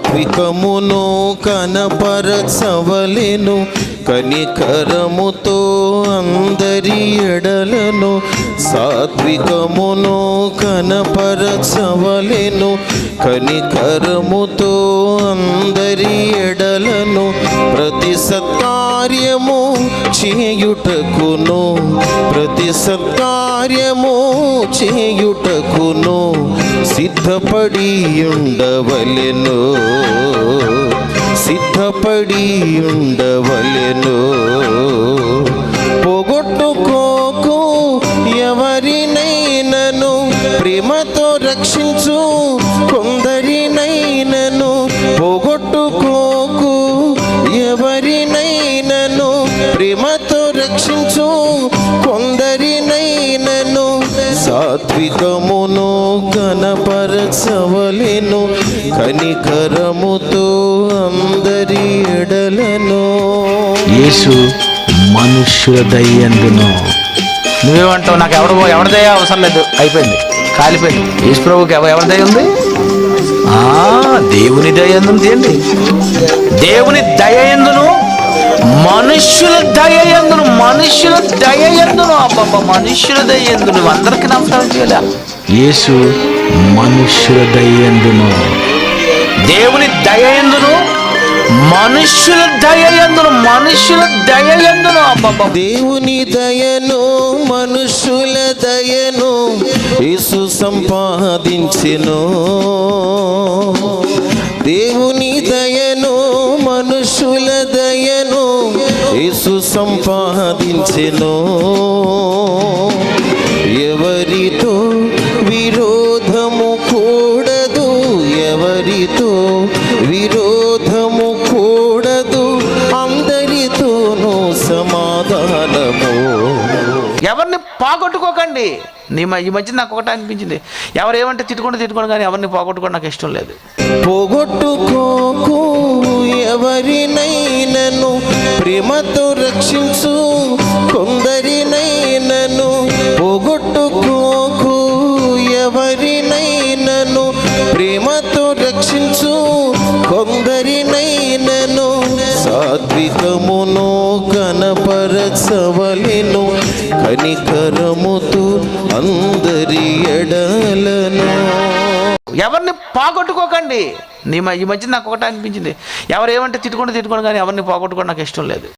సాత్వికమును కనపరచవలెను కనికరముతో అందరి ఎడలను సాత్వికమును కనపరచవలెను కనికరముతో అందరి ఎడలను ప్రతి సత్ కార్యము చేయుటకును ప్రతి సత్కార్యము చేయుటకును సిద్ధపడి ఉండవలెను సిద్ధపడి ఉండవలెను పోగొట్టుకోకు ఎవరినైనను ప్రేమతో రక్షించు కొందరినైనను. పోగొట్టుకోకు ఎవరి రక్షించు. కొందరినైనను సాత్వికమును కనపరచవలెను కనికరముతో అందరి ఎడలను. యేసు మనుష్యుల దయ్యందును. నువ్వేమంటావు? నాకు ఎవడు ఎవరి దయ అవసరం లేదు. అయిపోయింది. కాలిపోయింది. యేసు ప్రభుకి ఎవరి దయ ఉంది? ఆ దేవుని దయ తీయండి దేవుని దయ ఎందును మనుష్యుల దయ ఎందును? మనుష్యుల దయ ఎందును? అబ్బబ్బ మనుష్యుల దయ ఎందును? అందరికి నమస్కారం చేయాలి? యేసు మనుష్యుల దయ ఎందును. దేవుని దయ ఎందును? మనుష్యుల దయ ఎందును? మనుష్యుల దయ ఎందును? అబ్బబ్బ. దేవుని దయను మనుషుల దయను యేసు సంపాదించెను. యేసు సంపాదించెను. ఎవరితో విరోధము కూడదు ఎవరితో విరోధము కూడదు అందరితోనూ సమాధానము. ఎవరిని పోగొట్టుకోకండి. నీ ఈ మధ్య నాకు ఒకటి అనిపించింది. ఎవరు ఏమంటే తిట్టుకుంటే తిట్టుకోండి కానీ ఎవరిని పోగొట్టుకోవడం నాకు ఇష్టం లేదు. పోగొట్టుకోకు ప్రేమతో రక్షించు కొందరినైనను పోగొట్టుకోకు. ఎవరినైనను ప్రేమతో రక్షించు కొందరినైనను సాత్వికమును కనపరచవలను కనికరముతూ అందరి ఎడలను ఎవరిని పోగొట్టుకోకండి. నీ ఈ మధ్య నాకు ఒకటి అనిపించింది. ఎవరు ఏమంటే తిట్టుకుంటే తిట్టుకోండి కానీ ఎవరిని పోగొట్టుకోవడం నాకు ఇష్టం లేదు.